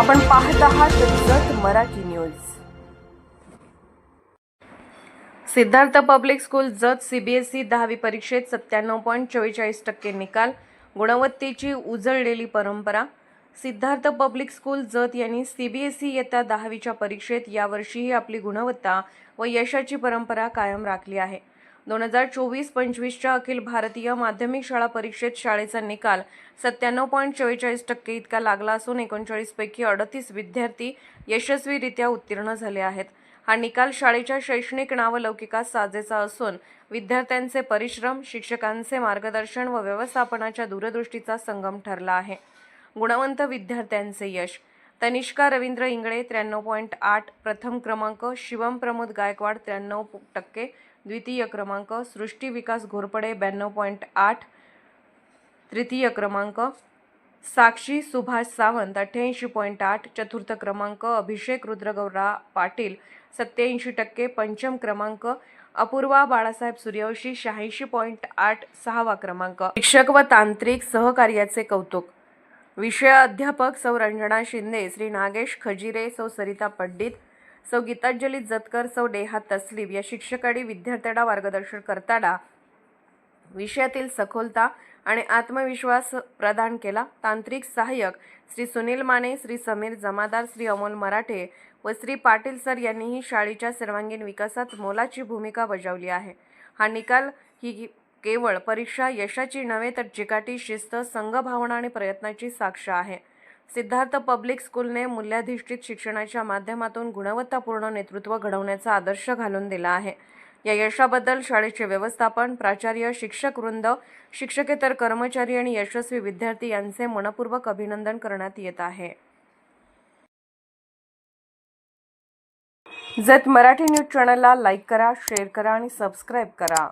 आपण पाहत आहात Jath Marathi news. Siddharth public school Jath CBSE दहावी परीक्षेत सत्त्याण्णव पॉईंट चव्वेचाळीस टक्के निकाल गुणवत्तेची उजळलेली परंपरा. सिद्धार्थ पब्लिक स्कूल जत यांनी सीबीएसई इयत्ता दहावीच्या परीक्षेत यावर्षीही आपली गुणवत्ता व यशाची परंपरा कायम राखली आहे. दोन हजार चोवीस पंचवीसच्या अखिल भारतीय माध्यमिक शाळा परीक्षेत शाळेचा निकाल सत्त्याण्णव पॉईंट चव्वेचाळीस टक्के इतका लागला असून एकोणचाळीसपैकी अडतीस विद्यार्थी यशस्वीरित्या उत्तीर्ण झाले आहेत. हा निकाल शाळेच्या शैक्षणिक नावलौकिकास साजेचा असून विद्यार्थ्यांचे परिश्रम शिक्षकांचे मार्गदर्शन व व्यवस्थापनाच्या दूरदृष्टीचा संगम ठरला आहे. गुणवंत विद्यार्थ्यांचे यश तनिष्का रवींद्र इंगळे त्र्याण्णव पॉईंट आठ प्रथम क्रमांक शिवम प्रमोद गायकवाड त्र्याण्णव टक्के द्वितीय क्रमांक सृष्टी विकास घोरपडे ब्याण्णव पॉईंट आठ तृतीय क्रमांक साक्षी सुभाष सावंत अठ्ठ्याऐंशी पॉईंट आठ चतुर्थ क्रमांक अभिषेक रुद्रगौरा पाटील सत्याऐंशी टक्के पंचम क्रमांक अपूर्वा बाळासाहेब सूर्यवंशी शहाऐंशी पॉईंट आठ सहावा क्रमांक. शिक्षक व तांत्रिक सहकार्याचे कौतुक. विषय अध्यापक सौ रंजना शिंदे श्री नागेश खजिरे सौ सरिता पंडित सौ गीतांजली जतकर सौ नेहा तस्लीम या शिक्षकांनी विद्यार्थ्यांना मार्गदर्शन करताना विषयातील सखोलता आणि आत्मविश्वास प्रदान केला. तांत्रिक सहाय्यक श्री सुनील माने श्री समीर जमादार श्री अमोल मराठे व श्री पाटील सर यांनीही शाळेच्या सर्वांगीण विकासात मोलाची भूमिका बजावली आहे. हा निकाल ही केवळ परीक्षा यशाची नव्हे तर चिकाटी शिस्त संघभावना आणि प्रयत्नाची साक्ष आहे. सिद्धार्थ पब्लिक स्कूलने मूल्याधिष्ठित शिक्षणाच्या माध्यमातून गुणवत्तापूर्ण नेतृत्व घडवण्याचा आदर्श घालून दिला आहे. या यशाबद्दल शाळेचे व्यवस्थापन प्राचार्य शिक्षक वृंद शिक्षकेतर कर्मचारी आणि यशस्वी विद्यार्थी यांचे मनपूर्वक अभिनंदन करण्यात येत आहे. जत मराठी न्यूज चॅनलला लाईक करा शेअर करा आणि सबस्क्राईब करा.